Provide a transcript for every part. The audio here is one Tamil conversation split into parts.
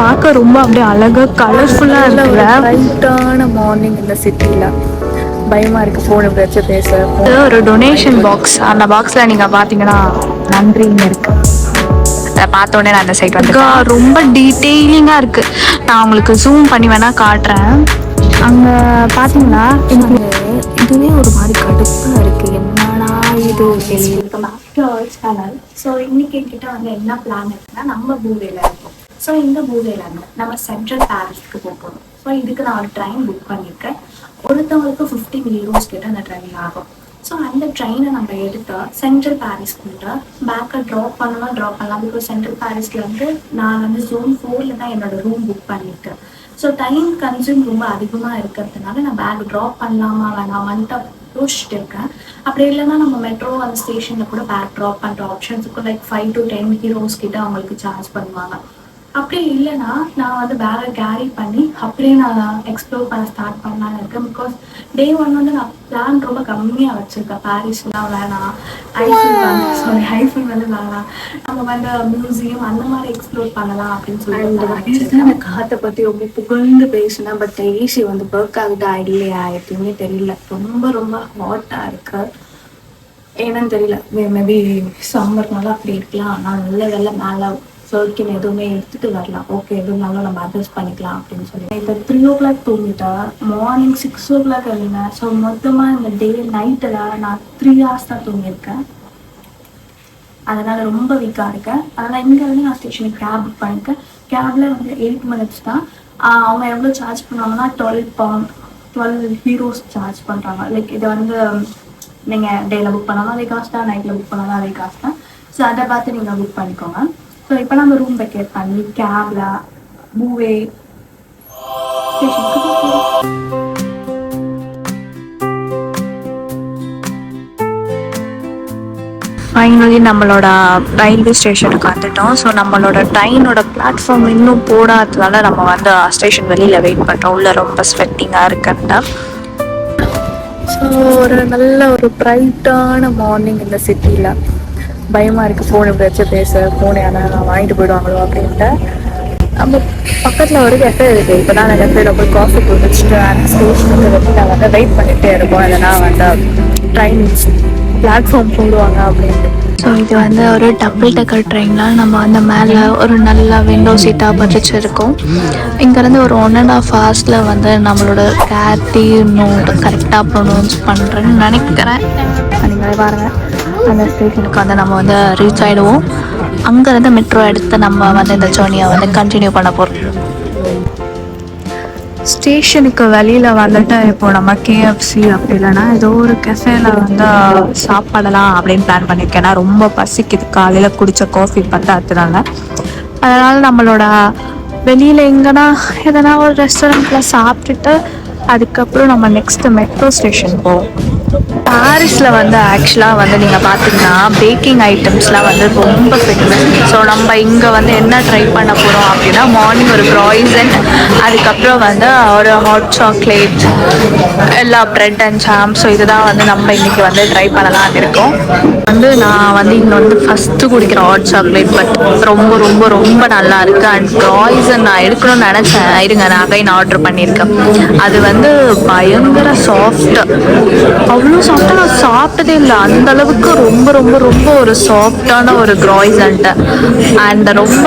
பார்க்க ரொம்ப அப்படியே அழகா கலர்ஃபுல்லா நல்ல ஒரு இருக்குல்ல? பிரைட்டான மார்னிங் இந்த சிட்டியில் பயமா இருக்கு ஃபோன் வச்சு பேச இது ஒரு டொனேஷன் பாக்ஸ் அந்த பாக்ஸ்ல நீங்க பாத்தீங்கன்னா நன்றின்னு இருக்கு. அதை பார்த்த உடனே நான் அந்த சைட் வந்து ரொம்ப டீட்டெயிலிங்கா இருக்கு. நான் உங்களுக்கு ஜூம் பண்ணி வேணா காட்டுறேன். அங்க பாத்தீங்கன்னா எனக்கு இதுவே ஒரு மாதிரி கடுப்பா இருக்கு. என்னடா இது? Welcome back to our channel so இன்னைக்கு என்கிட்ட வந்து என்ன பிளான் இருக்குன்னா நம்ம பூவேல இருக்கோம். ஸோ இந்த பூவேல நம்ம சென்ட்ரல் பாரிஸ்க்கு போகணும் ஸோ இதுக்கு நான் ஒரு ட்ரெயின் புக் பண்ணியிருக்கேன். ஒருத்தவங்களுக்கு ஃபிஃப்டி யூரோஸ் கிட்ட அந்த ட்ரெயின் ஆகும். ஸோ அந்த ட்ரெயினை நம்ம எடுத்து சென்ட்ரல் பாரிஸ்க்குள்ள பேக்கை ட்ராப் பண்ணலாம் ட்ராப் பண்ணலாம். பிகாஸ் சென்ட்ரல் பாரிஸ்ல வந்து நான் வந்து ஜோன் ஃபோரில் தான் என்னோட ரூம் புக் பண்ணியிருக்கேன். ஸோ டைம் கன்சியூம் ரொம்ப அதிகமாக இருக்கிறதுனால நான் பேக் ட்ராப் பண்ணலாமா வேணாமான்ட்டு யோசிச்சுட்டு இருக்கேன். அப்படி இல்லைன்னா நம்ம மெட்ரோ அந்த ஸ்டேஷனில் கூட பேக் ட்ராப் பண்ணுற ஆப்ஷன்ஸுக்கு like five to ten euros கிட்ட அவங்களுக்கு சார்ஜ் பண்ணுவாங்க. அப்படி இல்லைன்னா நான் வந்து பேக்கை கேரி பண்ணி அப்படியே நான் எக்ஸ்ப்ளோர் பண்ண ஸ்டார்ட் பண்ணலான்னு இருக்கேன். பிகாஸ் டே ஒன் வந்து நான் பிளான் ரொம்ப கம்மியாக வச்சுருக்கேன். பாரிஸ்லாம் வேணாம் ஐஃபில் சாரி ஐஃபில் வந்து வேணாம். நம்ம வந்து மியூசியம் அந்த மாதிரி எக்ஸ்ப்ளோர் பண்ணலாம் அப்படின்னு சொல்லி அந்த காத்தை பத்தி ரொம்ப புகழ்ந்து பேசினேன் பட் ஏசி வந்து ஒர்க் ஆகுது ஐடியா எப்பயுமே தெரியல. ரொம்ப ரொம்ப ஹாட்டா இருக்கு. ஏன்னு தெரியல. மேபி சம்மர்னால அப்படி இருக்கலாம். ஆனால் நல்ல வேலை மேலே சர்க்கின் எதுவுமே எடுத்துட்டு வரலாம். ஓகே எதுனாலும் நம்ம அட்ஜஸ்ட் பண்ணிக்கலாம் அப்படின்னு சொல்லி இப்போ த்ரீ ஓ கிளாக் தூங்கிட்டா மார்னிங் சிக்ஸ் ஓ கிளாக் எழுந்தேன். ஸோ மொத்தமாக இந்த டே நைட்டில் நான் த்ரீ ஹவர்ஸ் தான் தூங்கியிருக்கேன். அதனால் ரொம்ப வீக்காக இருக்கேன். அதனால் இங்கேருந்து நான் ஸ்டேஷனுக்கு கேப் புக் பண்ணியிருக்கேன் கேபில் வந்து எயிட் மினிட்ஸ் தான். அவங்க எவ்வளோ சார்ஜ் பண்ணுவாங்கன்னா twelve pound twelve euros charge பண்ணுறாங்க லைக் இது வந்து நீங்கள் டேயில் புக் பண்ணாலும் அதே காசு தான் நைட்டில் புக் பண்ணாலும் அதே காசு தான். ஸோ அதை பார்த்து நீங்கள் புக் பண்ணிக்கோங்க. ஸோ இப்போ நம்ம ரூம் வெக்கேட் பண்ணி கேபில் மூவே ஸ்டேஷனுக்கு போகிறோம் ஃபைனலி நம்மளோட ரயில்வே ஸ்டேஷனுக்கு வந்துட்டோம். ஸோ நம்மளோட ட்ரெயினோட பிளாட்ஃபார்ம் இன்னும் போடாததால நம்ம வந்து ஸ்டேஷன் வெளியில் வெயிட் பண்ணுறோம் உள்ள ரொம்ப ஸ்வெட்டிங்காக இருக்குன்ட்டு ஸோ ஒரு நல்ல ஒரு பிரைட்டான மார்னிங் இந்த சிட்டியில் பயமாக இருக்குது ஃபோன் இப்படி வச்சு பேச ஃபோன் யாராவது வாங்கிட்டு போயிடுவாங்களோ அப்படின்ட்டு. நம்ம பக்கத்தில் ஒரு கெஃபே இருக்குது இப்போ தான் அந்த கெஃபேல போய் காஃபி போட்டு வச்சுட்டு ஸ்டேஷனுக்கு நாங்கள் வந்து வெயிட் பண்ணிகிட்டே இருக்கோம் நான் வந்து ட்ரெயின் பிளாட்ஃபார்ம் போடுவாங்க அப்படின்ட்டு. ஸோ இது வந்து ஒரு டபுள் டக்கர் ட்ரெயினில் நம்ம வந்து மேலே ஒரு நல்ல விண்டோ சீட்டாக பதிச்சிருக்கோம் இங்கேருந்து ஒரு ஒன் அண்ட் ஆஃப் ஹவர்ஸில் வந்து நம்மளோட கேட்டி நோட் கரெக்டாக ப்ரொனவுன்ஸ் பண்ணுறேன்னு நினைக்கிறேன். நீங்கள் பாருங்கள் அந்த ஸ்டேஷனுக்கு வந்து நம்ம வந்து ரீச் ஆகிடுவோம் அங்கேருந்து மெட்ரோ எடுத்து நம்ம வந்து இந்த ஜேர்னியை வந்து கண்டினியூ பண்ண போகிறோம் ஸ்டேஷனுக்கு வெளியில் வந்துட்டு இப்போ நம்ம கேஎஃப்சி அப்படி இல்லைன்னா ஏதோ ஒரு கெஃபேல வந்து சாப்பிடலாம் அப்படின்னு பிளான் பண்ணியிருக்கேன் ஏன்னா ரொம்ப பசிக்குது. காலையில் குடித்த காஃபி பத்தாத்துனால அதனால். நம்மளோட வெளியில் எங்கன்னா எதனா ஒரு ரெஸ்டாரண்ட்டில் சாப்பிட்டுட்டு அதுக்கப்புறம் நம்ம நெக்ஸ்ட் மெட்ரோ ஸ்டேஷன் போவோம். பாரிஸில் வந்து ஆக்சுவலாக வந்து நீங்கள் பார்த்தீங்கன்னா பேக்கிங் ஐட்டம்ஸ்லாம் வந்து ரொம்ப ஃபேமஸ் ஸோ நம்ம இங்கே வந்து என்ன ட்ரை பண்ண போகிறோம் அப்படின்னா மார்னிங் ஒரு ப்ராய்சன் அதுக்கப்புறம் வந்து ஒரு ஹாட் சாக்லேட் எல்லா ப்ரெட் அண்ட் ஜாம் ஸோ இதுதான் வந்து நம்ம இன்றைக்கி வந்து ட்ரை பண்ணலான்னு இருக்கோம். வந்து நான் வந்து இங்கே வந்து ஃபஸ்ட்டு குடிக்கிற ஹாட் சாக்லேட் பட் ரொம்ப ரொம்ப ரொம்ப நல்லா இருக்குது அண்ட் ப்ராய்சன் நான் எடுக்கணும்னு நினச்சேன். இருங்க நான் அகைன் ஆர்டர் பண்ணியிருக்கேன். அது வந்து பயங்கர சாஃப்ட் அவ்வளோ சாஃப்ட் சாஃப்டாக நான் சாப்பிட்டதே இல்லை. அந்த அளவுக்கு ரொம்ப ரொம்ப ரொம்ப ஒரு சாஃப்டான ஒரு க்ராய்சன்ட்டு அண்ட் ரொம்ப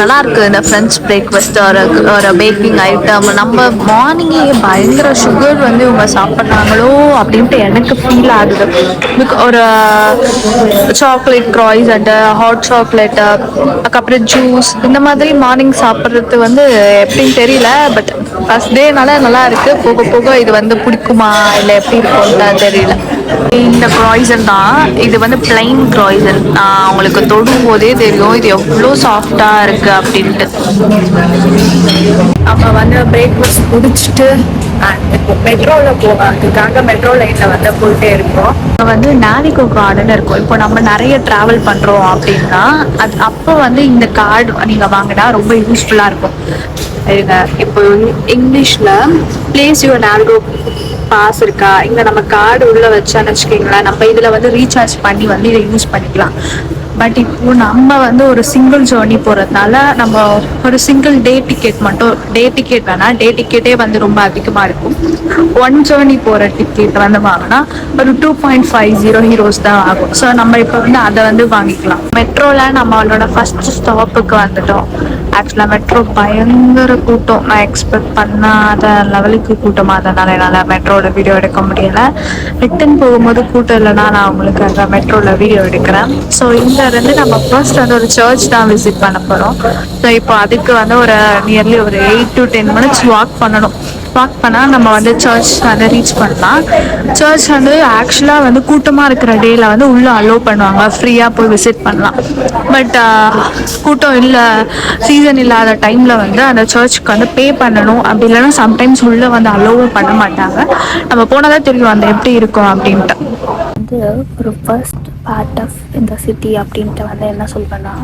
நல்லா இருக்கு இந்த ஃப்ரெஞ்ச் பிரேக்ஃபாஸ்ட் ஒரு ஒரு பேக்கிங் ஐட்டம் நம்ம மார்னிங்கே பயங்கர சுகர் வந்து இவங்க சாப்பிட்றாங்களோ அப்படின்ட்டு எனக்கு ஃபீல் ஆகுது. ஒரு சாக்லேட் க்ராய்சன்ட்டு ஹாட் சாக்லேட்டு அதுக்கப்புறம் ஜூஸ் இந்த மாதிரி மார்னிங் சாப்பிட்றது வந்து எப்படின்னு தெரியல பட் ஃபஸ்ட் டேனால நல்லா இருக்கு. போக போக இது வந்து பிடிக்குமா இல்லை எப்படி இருக்கும்னு தெரியல. இந்த க்ராய்சன் தான். இது வந்து பிளைன் க்ராய்சன் உங்களுக்கு தொடும் போதே தெரியும். இது எவ்வளோ சாஃப்டாக இருக்கு அப்படின்ட்டு. நம்ம வந்து பிரேக்ஃபாஸ்ட் குடிச்சிட்டு and இப்போ மெட்ரோவில் போகிறதுக்காக மெட்ரோ லைனில் வந்து போயிட்டே இருக்கோம். வந்து நாவிகோ கார்டுன்னு இருக்கும். இப்போ நம்ம நிறைய டிராவல் பண்றோம் அப்படின்னா அது அப்போ வந்து இந்த கார்டு நீங்க வாங்கினா ரொம்ப யூஸ்ஃபுல்லா இருக்கும். இப்போ இங்கிலீஷ்ல பிளேஸ் யுவர் நாவிகோ பாஸ் இருக்கா? இங்க நம்ம கார்டு உள்ள வச்சான்னு வச்சுக்கோங்களேன் நம்ம இதுல வந்து ரீசார்ஜ் பண்ணி வந்து இதை யூஸ் பண்ணிக்கலாம். பட் இப்போ நம்ம வந்து ஒரு சிங்கிள் ஜேர்னி போகிறதுனால நம்ம ஒரு சிங்கிள் டே டிக்கெட் மட்டும் டே டிக்கெட் வேணால் டே டிக்கெட்டே வந்து ரொம்ப அதிகமாக இருக்கும். ஒன் ஜேர்னி போகிற டிக்கெட் வந்து வாங்கினா ஒரு two point five zero euros தான் ஆகும். ஸோ நம்ம இப்போ வந்து அதை வந்து வாங்கிக்கலாம். மெட்ரோவில் நம்மளோட ஃபர்ஸ்ட் ஸ்டாப்புக்கு வந்துட்டோம். ஆக்சுவலாக மெட்ரோ பயங்கர கூட்டம். நான் எக்ஸ்பெக்ட் பண்ணாத லெவலுக்கு கூட்டமாக இருந்ததுனால என்னால் மெட்ரோவில் வீடியோ எடுக்க முடியலை. ரிட்டன் போகும்போது கூட்டம் இல்லைன்னா நான் உங்களுக்கு அந்த மெட்ரோவில் வீடியோ எடுக்கிறேன். ஸோ இந்த நம்ம ஃபர்ஸ்ட் வந்து ஒரு சர்ச் தான் விசிட் பண்ண போகிறோம் ஸோ இப்போ அதுக்கு வந்து ஒரு நியர்லி ஒரு eight to ten minutes walk பண்ணணும். வாக் பண்ணால் நம்ம வந்து சர்ச் வந்து ரீச் பண்ணலாம். சர்ச் வந்து ஆக்சுவலாக வந்து கூட்டமாக இருக்கிற டேயில் வந்து உள்ளே அலோவ் பண்ணுவாங்க. ஃப்ரீயாக போய் விசிட் பண்ணலாம். பட் கூட்டம் இல்லை சீசன் இல்லாத டைமில் வந்து அந்த சர்ச்சுக்கு வந்து பே பண்ணணும். அப்படி இல்லைன்னா சம்டைம்ஸ் உள்ளே வந்து அலோவும் பண்ண மாட்டாங்க. நம்ம போனால் தான் தெரியும் அந்த எப்படி இருக்கும் அப்படின்ட்டு. வந்து ஒரு ஃபர்ஸ்ட் பார்ட் ஆஃப் இந்த சிட்டி அப்படின்ட்டு வந்து என்ன சொல்வேன்னா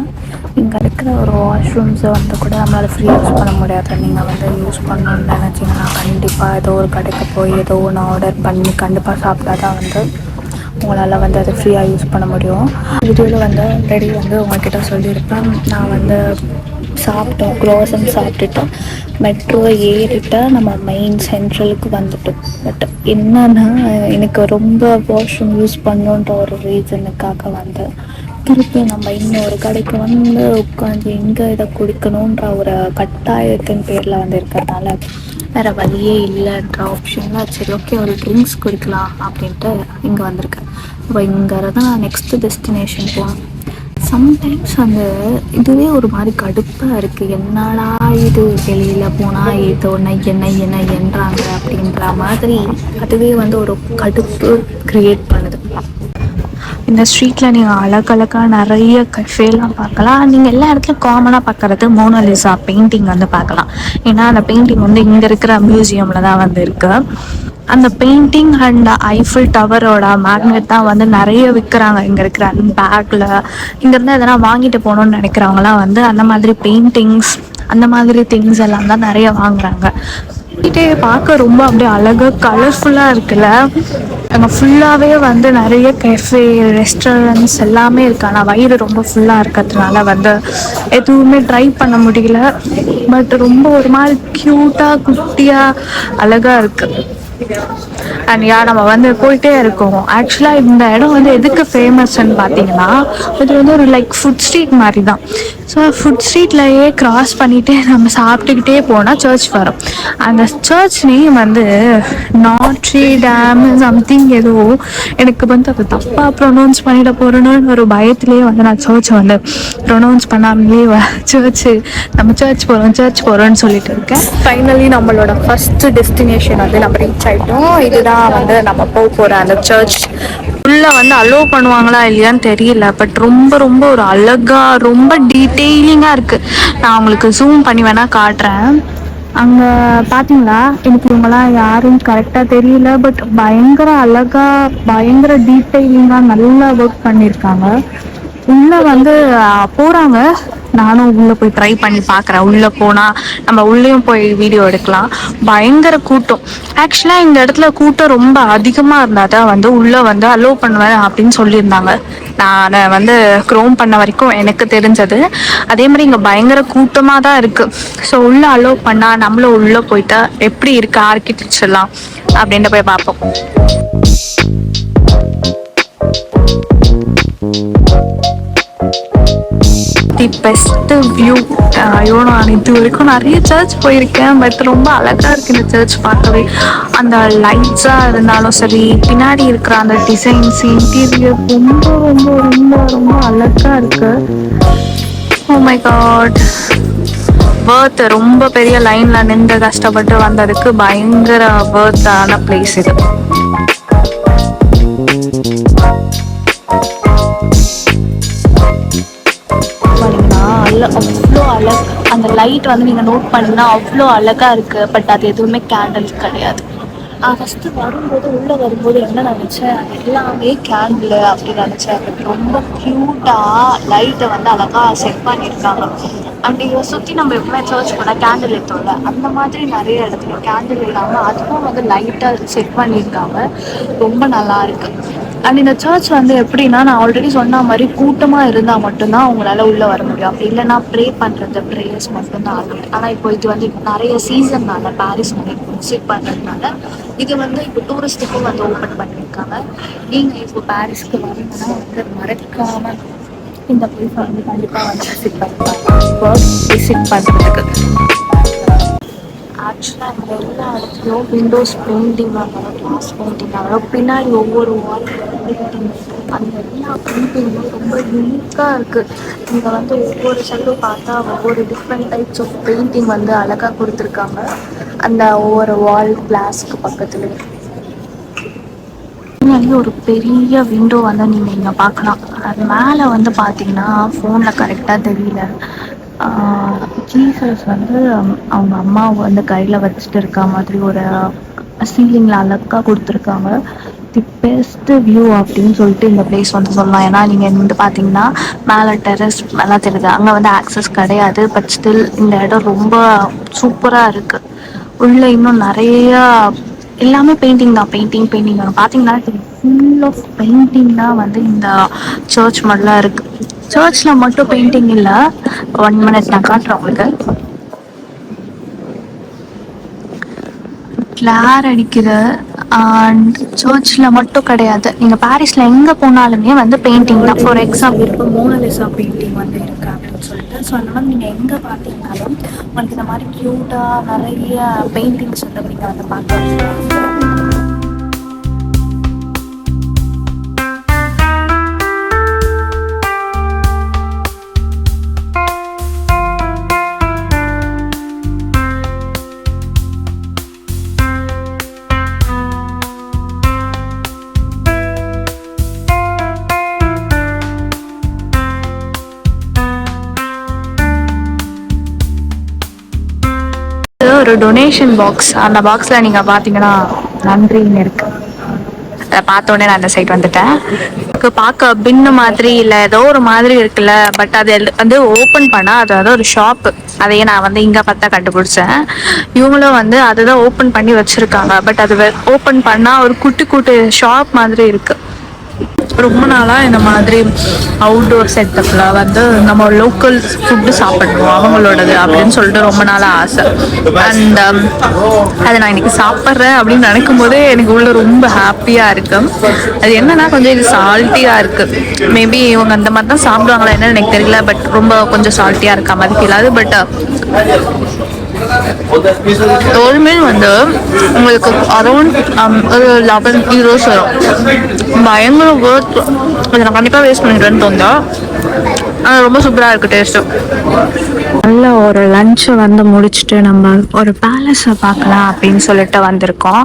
இங்கே இருக்கிற ஒரு வாஷ்ரூம்ஸை வந்து கூட நம்மளால் ஃப்ரீ யூஸ் பண்ண முடியாது. நீங்கள் வந்து யூஸ் பண்ணணும்னு நினச்சிங்கன்னா கண்டிப்பாக ஏதோ ஒரு கடைக்கு போய் ஏதோ ஒன்று ஆர்டர் பண்ணி கண்டிப்பாக சாப்பிட்டா தான் வந்து உங்களால் வந்து அதை ஃப்ரீயாக யூஸ் பண்ண முடியும். வீடியோவில் வந்து ஆல்ரெடி வந்து உங்கள்கிட்ட சொல்லியிருப்பேன். நான் வந்து சாப்பிட்டோம் க்ரோசன் சாப்பிட்டுட்டோம். மெட்ரோ ஏறிட்டு நம்ம மெயின் சென்ட்ரலுக்கு வந்துட்டோம். பட் என்னன்னா எனக்கு ரொம்ப வாஷ்ரூம் யூஸ் பண்ணணுன்ற ஒரு ரீசனுக்காக வந்து திருப்பி நம்ம இன்னொரு கடைக்கு வந்து உட்காந்து எங்கே இதை குடிக்கணுன்ற ஒரு கட்டாயத்தின் பேரில் வந்து இருக்கிறதுனால வேறு வழியே இல்லைன்ற ஆப்ஷனில் சரி ஓகே ஒரு ட்ரிங்க்ஸ் குடிக்கலாம் அப்படின்ட்டு இங்கே வந்திருக்கேன். இப்போ இங்கே தான் நான் நெக்ஸ்ட்டு டெஸ்டினேஷன் போகணும் சம்டைம்ஸ் அந்த இதுவே ஒரு மாதிரி கடுப்பாக இருக்குது என்னடா இது வெளியில் போனால் இது ஒன்று என்ன என்ன என்றாங்க அப்படின்ற மாதிரி அதுவே வந்து ஒரு கடுப்பு க்ரியேட் பண்ணுது. இந்த ஸ்ட்ரீட்டில் நீங்கள் அழகழகாக நிறைய கஃபேலாம் பார்க்கலாம். நீங்கள் எல்லா இடத்துலையும் காமனாக பார்க்குறது மோனாலிசா பெயிண்டிங் வந்து பார்க்கலாம். ஏன்னா அந்த பெயிண்டிங் வந்து இங்கே இருக்கிற மியூசியமில் தான் வந்து இருக்கு அந்த பெயிண்டிங் அண்ட் ஐஃபில் டவரோட மேக்னெட் தான் வந்து நிறைய விற்கிறாங்க இங்கே இருக்கிற பேக்கில் இங்கேருந்து எதனா வாங்கிட்டு போகணுன்னு நினைக்கிறவங்களாம் வந்து அந்த மாதிரி பெயிண்டிங்ஸ் அந்த மாதிரி திங்ஸ் எல்லாம் தான் நிறைய வாங்குறாங்க. வீட்டே பார்க்க ரொம்ப அப்படியே அழகாக கலர்ஃபுல்லாக இருக்குல்ல? அங்கே ஃபுல்லாகவே வந்து நிறைய கெஃபே ரெஸ்டாரண்ட்ஸ் எல்லாமே இருக்கு. ஆனால் வயிறு ரொம்ப ஃபுல்லாக இருக்கிறதுனால வந்து எதுவுமே ட்ரை பண்ண முடியல. பட் ரொம்ப ஒரு மாதிரி க்யூட்டாக குட்டியாக அழகாக இருக்குது அண்ட் யா நம்ம வந்து போயிட்டே இருக்கோம். ஆக்சுவலாக இந்த இடம் வந்து எதுக்கு ஃபேமஸ்ன்னு பார்த்தீங்கன்னா இது வந்து ஒரு லைக் ஃபுட் ஸ்ட்ரீட் மாதிரி தான் ஸோ ஃபுட் ஸ்ட்ரீட்லையே கிராஸ் பண்ணிகிட்டே நம்ம சாப்பிட்டுக்கிட்டே போனால் சர்ச் வரும். அந்த சர்ச் நேம் வந்து நாட்ரி டேம் சம்திங் ஏதோ எனக்கு வந்து அது தப்பாக ப்ரொனவுன்ஸ் பண்ணிட போகிறேன்னு ஒரு பயத்துலேயே வந்து நான் சர்ச் வந்து ப்ரொனவுன்ஸ் பண்ணாமலே சர்ச்சு நம்ம சர்ச் போகிறோம் சர்ச் போகிறோன்னு சொல்லிட்டு இருக்கேன். ஃபைனலி நம்மளோட ஃபஸ்ட்டு டெஸ்டினேஷன் வந்து நம்ம ரீச் ஆகிட்டோம் இதுதான் வந்து நம்ம போக போகிற அந்த சர்ச் உள்ள வந்து அலோவ் பண்ணுவாங்களா இல்லையான்னு தெரியல. பட் ரொம்ப ரொம்ப ஒரு அழகா ரொம்ப டீட்டெயிலிங்காக இருக்கு. நான் உங்களுக்கு ஜூம் பண்ணி வேணா காட்டுறேன். அங்கே பார்த்தீங்களா எனக்கு இவங்கெல்லாம் யாரும் கரெக்டாக தெரியல பட் பயங்கர அழகா பயங்கர டீட்டெயிலிங்காக நல்லா ஒர்க் பண்ணியிருக்காங்க. உள்ள வந்து போறாங்க. நானும் உள்ள போய் ட்ரை பண்ணி பார்க்குறேன் உள்ள போனா நம்ம உள்ளேயும் போய் வீடியோ எடுக்கலாம். பயங்கர கூட்டம். ஆக்சுவலா இந்த இடத்துல கூட்டம் ரொம்ப அதிகமா இருந்தாதான் வந்து உள்ள வந்து அலோவ் பண்ணுவேன் அப்படின்னு சொல்லியிருந்தாங்க. நான் வந்து க்ரோம் பண்ண வரைக்கும் எனக்கு தெரிஞ்சது. அதே மாதிரி இங்க பயங்கர கூட்டமா தான் இருக்கு. ஸோ உள்ள அலோவ் பண்ணா நம்மளும் உள்ள போயிட்டா எப்படி இருக்கு ஆர்கிடெக்சர்லாம் அப்படின்ட்டு போய் பார்ப்போம். தி பெஸ்ட் வியூ ஐயோ நான் இது வரைக்கும் நிறைய சர்ச் போயிருக்கேன் பட் ரொம்ப அழகா இருக்கு இந்த சர்ச் பார்க்கவே. அந்த லைட்ஸா இருந்தாலும் சரி பின்னாடி இருக்கிற அந்த டிசைன்ஸ் இன்டீரியர் ரொம்ப ரொம்ப ரொம்ப ரொம்ப அழகா இருக்கு. ஓ மை காட் வேர்த் ரொம்ப பெரிய லைன்ல நின்று கஷ்டப்பட்டு வந்ததுக்கு பயங்கர வேர்த்தான பிளேஸ் இது. அந்த லைட் வந்து நீங்கள் நோட் பண்ணினா அவ்வளோ அழகாக இருக்குது பட் அது எதுவுமே கேண்டில் கிடையாது. ஃபஸ்ட்டு வரும்போது உள்ளே வரும்போது என்ன நினச்சேன்? எல்லாமே கேண்டில் அப்படின்னு நினச்சேன். பட் ரொம்ப க்யூட்டாக லைட்டை வந்து அழகாக செட் பண்ணியிருக்காங்க. அப்படி இதை சுற்றி நம்ம எப்பவுமே சர்ச் பண்ணால் கேண்டில் எடுத்தோம்ல அந்த மாதிரி நிறைய இடத்துல கேண்டில் இல்லாமல் அதுவும் வந்து லைட்டாக செட் பண்ணியிருக்காங்க. ரொம்ப நல்லா இருக்கு. அண்ட் இந்த சர்ச் வந்து எப்படின்னா நான் ஆல்ரெடி சொன்ன மாதிரி கூட்டமாக இருந்தால் மட்டும்தான் அவங்களால உள்ளே வர முடியும். அப்படி இல்லைன்னா ப்ரே பண்ணுறது ப்ரேயர்ஸ் மட்டும்தான் ஆகும். ஆனால் இப்போ இது வந்து நிறைய சீசன்னால பாரிஸ் நிறைய விசிட் பண்ணுறதுனால இது வந்து இப்போ டூரிஸ்ட்டுக்கும் வந்து ஓப்பன் பண்ணியிருக்காங்க. நீங்கள் இப்போ பாரிஸ்க்கு வரீங்கன்னா வந்து மறக்காமல் இந்த பிளேஸை வந்து கண்டிப்பாக வந்து விசிட் பண்ணுவாங்க விசிட் பண்ணுறதுக்கு ஆக்சுவலாக இந்த எல்லா இடத்துலையும் விண்டோஸ் பெயிண்டிங்காக இருந்தாலும் கிளாஸ் பெயிண்டிங்காக இருந்தாலும் பின்னாடி ஒவ்வொரு வால் பெயிண்டிங் அந்த எல்லா பெயிண்டிங்கும் ரொம்ப யூனிக்காக இருக்குது இங்கே வந்து ஒவ்வொரு சைடும் பார்த்தா ஒவ்வொரு டிஃப்ரெண்ட் டைப்ஸ் ஆஃப் பெயிண்டிங் வந்து அழகாக கொடுத்துருக்காங்க. அந்த ஒவ்வொரு வால் கிளாஸ்க்கு பக்கத்துலேயே பின்னாடி ஒரு பெரிய விண்டோ வந்து நீங்கள் இங்கே பார்க்கலாம். அது மேலே வந்து பார்த்தீங்கன்னா ஃபோனில் கரெக்டாக தெரியல. ஜீசஸ் வந்து அவங்க அம்மாவை வந்து கையில் வச்சுட்டு இருக்க மாதிரி ஒரு சீலிங்கில் அழகாக கொடுத்துருக்காங்க. தி பெஸ்ட் வியூ அப்படின்னு சொல்லிட்டு இந்த பிளேஸ் வந்து சொல்லலாம். ஏன்னா நீங்கள் வந்து பார்த்தீங்கன்னா மேலே டெரஸ் நல்லா தெரியுது. அங்கே வந்து ஆக்சஸ் கிடையாது பட் ஸ்டில் இந்த இடம் ரொம்ப சூப்பராக இருக்குது உள்ளே இன்னும் நிறையா எல்லாமே பெயிண்டிங் தான் பெயிண்டிங் பெயிண்டிங் வரும் பார்த்தீங்கன்னா ஃபுல் ஆஃப் பெயிண்டிங் தான் வந்து இந்த சர்ச் மாதிரிலாம் இருக்கு. சர்ச்சில் மட்டும் பெயிண்டிங் இல்லை. ஒன் மினிட் நான் காட்டுறேன் உங்களுக்கு. கிளார் அடிக்கிற அண்ட் சர்ச்சில் மட்டும் கிடையாது. நீங்கள் பாரிஸில் எங்கே போனாலுமே வந்து பெயிண்டிங் தான். ஃபார் எக்ஸாம்பிள் இப்போ மோனலிசா பெயிண்டிங் வந்து இருக்கு அப்படின்னு சொல்லிட்டு ஸோ அந்த மாதிரி நீங்கள் எங்கே பார்த்தீங்கனாலும் உங்களுக்கு இந்த மாதிரி க்யூட்டாக நிறைய பெயிண்டிங்ஸ் வந்து நீங்கள் வந்து பார்க்கலாம். ஒரு டொனேஷன் பாக்ஸ் அந்த பாக்ஸில் நீங்கள் பார்த்தீங்கன்னா நன்றின்னு இருக்கு. அதை பார்த்த உடனே நான் அந்த சைட் வந்துட்டேன். பார்க்க பின்னு மாதிரி இல்லை ஏதோ ஒரு மாதிரி இருக்குல்ல பட் அது வந்து ஓப்பன் பண்ணால் அது வந்து ஒரு ஷாப்பு அதையே நான் வந்து இங்கே பார்த்தா கண்டுபிடிச்சேன். இவங்களும் வந்து அதுதான் ஓப்பன் பண்ணி வச்சுருக்காங்க. பட் அது ஓப்பன் பண்ணால் ஒரு குட்டி குட்டி ஷாப் மாதிரி இருக்குது ரொம்ப நாளாக இந்த மாதிரி அவுட்டோர் செட்டப்பில் வந்து நம்ம லோக்கல் ஃபுட்டு சாப்பிடணும் அவங்களோடது அப்படின்னு சொல்லிட்டு ரொம்ப நாளாக ஆசை. அண்ட் um, அதை நான் இன்னைக்கு சாப்பிட்றேன் அப்படின்னு நினைக்கும் போதே எனக்கு உள்ள ரொம்ப ஹாப்பியாக இருக்கு. அது என்னன்னா கொஞ்சம் இது சால்ட்டியாக இருக்கு. மேபி இவங்க அந்த மாதிரி தான் சாப்பிடுவாங்களா என்னன்னு எனக்கு தெரியல பட் ரொம்ப கொஞ்சம் சால்ட்டியாக இருக்க மாதிரி ஃபீல் ஆகுது. பட் ஒரு வந்து உங்களுக்கு அரௌண்ட் um, ஒரு லெவன் யூரோஸ் வரும். பயங்கர ஒர்த் அதை நான் கண்டிப்பாக வேஸ்ட் பண்ணிடுறேன்னு தோந்தா ஆனால் ரொம்ப சூப்பராக இருக்குது டேஸ்ட்டு நல்ல ஒரு லஞ்சை வந்து முடிச்சுட்டு நம்ம ஒரு பேலஸை பார்க்கலாம் அப்படின்னு சொல்லிட்டு வந்திருக்கோம்.